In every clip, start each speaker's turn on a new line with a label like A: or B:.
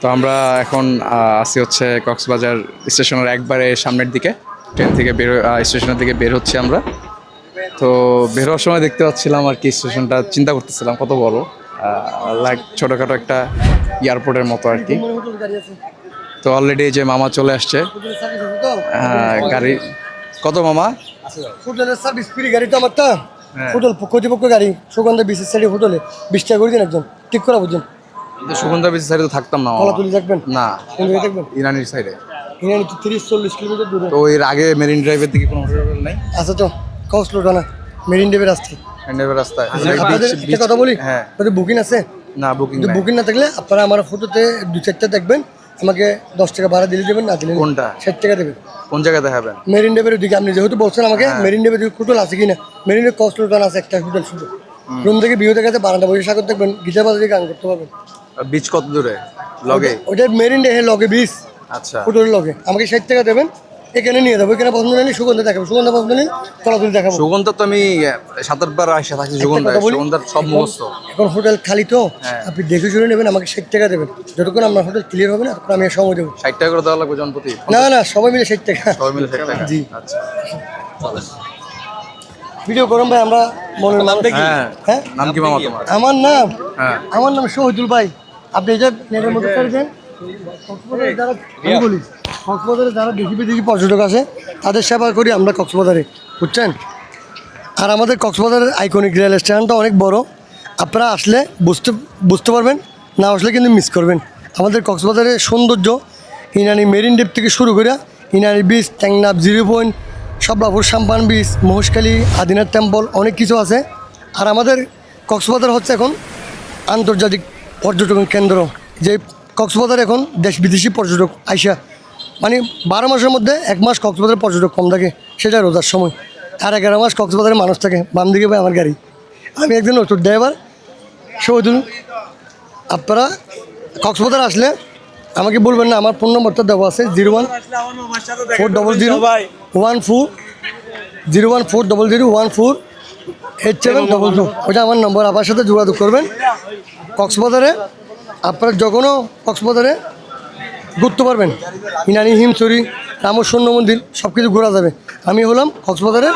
A: তো আমরা এখন আসি হচ্ছে কক্সবাজার স্টেশনের একবারে সামনের দিকে। ট্রেন থেকে বের স্টেশনের দিকে বের হচ্ছি আমরা। তো বের হওয়ার সময় দেখতে পাচ্ছিলাম আর কি স্টেশনটা চিন্তা করতেছিলাম কত বড়। লাইক ছোটোখাটো একটা এয়ারপোর্টের মতো আর কি। তো অলরেডি যে মামা চলে আসছে গাড়ি কত মামা?
B: হোটেলের সার্ভিস ফ্রি গাড়ি তো আমার তো।
A: হ্যাঁ।
B: হোটেল কর্তৃপক্ষ গাড়ি সুগন্ধা বিশেষ হোটেলে। বিশ টাকা করে দিন একজন ঠিক করা
A: কিন্তু সুগন্ধা সাইডে তো থাকতাম না
B: থাকবেন?
A: না।
B: কোন জায়গায় থাকবেন?
A: ইরানির সাইডে
B: এখানে তো তিরিশ চল্লিশ কিলোমিটার দূরে।
A: তো এর আগে মেরিন ড্রাইভের দিকে কোনো হোটেল নাই?
B: আছে তো কৌশল না মেরিন ডেবের রাস্তায়।
A: হ্যান্ডেভের রাস্তায়।
B: আপনাদের একটা কথা বলি?
A: হ্যাঁ।
B: বুকিং আছে?
A: না বুকিং
B: বুকিং না থাকলে আপনারা আমার ফটোতে দু চারটা দেখবেন। আমাকে দশ টাকা ভাড়া দিলে দেবেন না দিলে নেই।
A: কোনটা?
B: ষাট টাকা দেবেন।
A: কোন জায়গায় দেখাবেন?
B: মেরিন ওদিকে আপনি যেহেতু বলছেন আমাকে
A: হ্যাঁ।
B: মেরিন দিকে হোটেল আছে কিনা? মেরিন ডেব কৌশল আছে একটা হোটেল শুধু। রুম থেকে বিয়ে থেকে বারান্দা বসে সাগর দেখবেন গিটার বাজারে গান করতে পারবেন।
A: বিচ কত দূরে? লগে?
B: ওটা মেরিন ডে লগে বিশ
A: আচ্ছা।
B: হোটেলের লগে। আমাকে ষাট টাকা দেবেন এখানে নিয়ে যাব এখানে পছন্দ নিলে সুগন্ধা দেখাবো সুগন্ধা পছন্দ নিলে কলাতুলি দেখাবো।
A: সুগন্ধ তো আমি সাতার বার আসে থাকি সুগন্ধ সুগন্ধার সব মুখস্থ।
B: এখন হোটেল খালি তো
A: হ্যাঁ।
B: আপনি দেখে শুনে নেবেন আমাকে ষাট টাকা দেবেন। যতক্ষণ আপনার হোটেল ক্লিয়ার হবে না ততক্ষণ আমি সময় দেবো।
A: ষাট টাকা করে দেওয়া লাগবে জনপ্রতি
B: না না সবাই মিলে ষাট টাকা।
A: সবাই মিলে ষাট টাকা?
B: জি।
A: আচ্ছা।
B: ভিডিও করুন ভাই আমরা মনের নাম দেখি
A: হ্যাঁ।
B: হ্যাঁ?
A: নাম কি মামা তোমার
B: আমার নাম
A: হ্যাঁ।
B: আমার নাম শহীদুল ভাই। আপনি এটা নেটের মধ্যে কক্সবাজারে যারা আমি বলি কক্সবাজারে যারা দেশি বিদেশি পর্যটক আছে তাদের সেবা করি আমরা কক্সবাজারে বুঝছেন? আর আমাদের কক্সবাজারের আইকনিক রেল স্টেশনটা অনেক বড়। আপনারা আসলে বুঝতে বুঝতে পারবেন না আসলে কিন্তু মিস করবেন। আমাদের কক্সবাজারের সৌন্দর্য ইনানি মেরিন ডেপ থেকে শুরু করে Inani beach ট্যাংনাপ zero point Sablapur Sampan beach Maheshkhali Adinath temple অনেক কিছু আছে। আর আমাদের কক্সবাজার হচ্ছে এখন আন্তর্জাতিক পর্যটন কেন্দ্র, যে কক্সবাজার এখন দেশ বিদেশি পর্যটক আইসা মানে বারো মাসের মধ্যে এক মাস কক্সবাজারের পর্যটক কম থাকে সেটা রোজার সময়। আর এগারো মাস কক্সবাজারের মানুষ থাকে বাম দিকে আমার গাড়ি। আমি একজন নতুন ড্রাইভার শহীদুল, আপনারা কক্সবাজার আসলে আমাকে বলবেন না, আমার ফোন নম্বরটা দেওয়া আছে, zero one four double zero one four, zero one four double zero one four, eight seven double two. ওটা আমার নম্বর আমার সাথে যোগাযোগ করবেন। কক্সবাজারে, আপনারা যখনও কক্সবাজারে ঘুরতে পারবেন। ইনানি রামর সৈন্য মন্দির সব কিছু ঘোরা যাবে। আমি হলাম কক্সবাজারের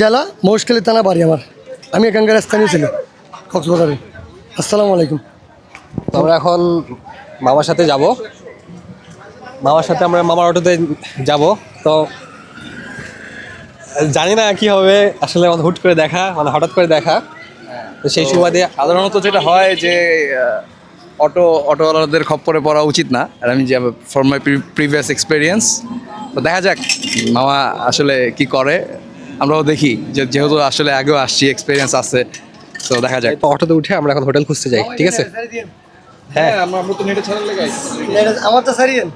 B: জেলা মহেশখালী থানা বাড়ি আমার। আমি এখানকার স্থানীয় ছিলাম কক্সবাজারে। আসসালামু আলাইকুম।
C: আমরা এখন মামার সাথে যাব। মামার সাথে আমরা মামার অটোতে যাব। তো জানি না কি হবে, আসলে হুট করে দেখা মানে হঠাৎ করে দেখা। তো সেই সুবাদে
A: সাধারণত যেটা হয় যে অটো অটোওয়ালাদের খপ্পরে পড়া উচিত না। আর আমি যে ফর মাই প্রিভিয়াস এক্সপিরিয়েন্স তো দেখা যাক মামা আসলে কি করে। আমরাও দেখি যে যেহেতু আসলে আগেও আসছি এক্সপিরিয়েন্স আছে তো দেখা যাক।
C: তো অটোতে উঠে আমরা এখন হোটেল খুঁজতে যাই ঠিক আছে?
A: হ্যাঁ। আমরা আমরা তো নেটে ছাড়ার লেগে
B: আমার তো সারিয়েন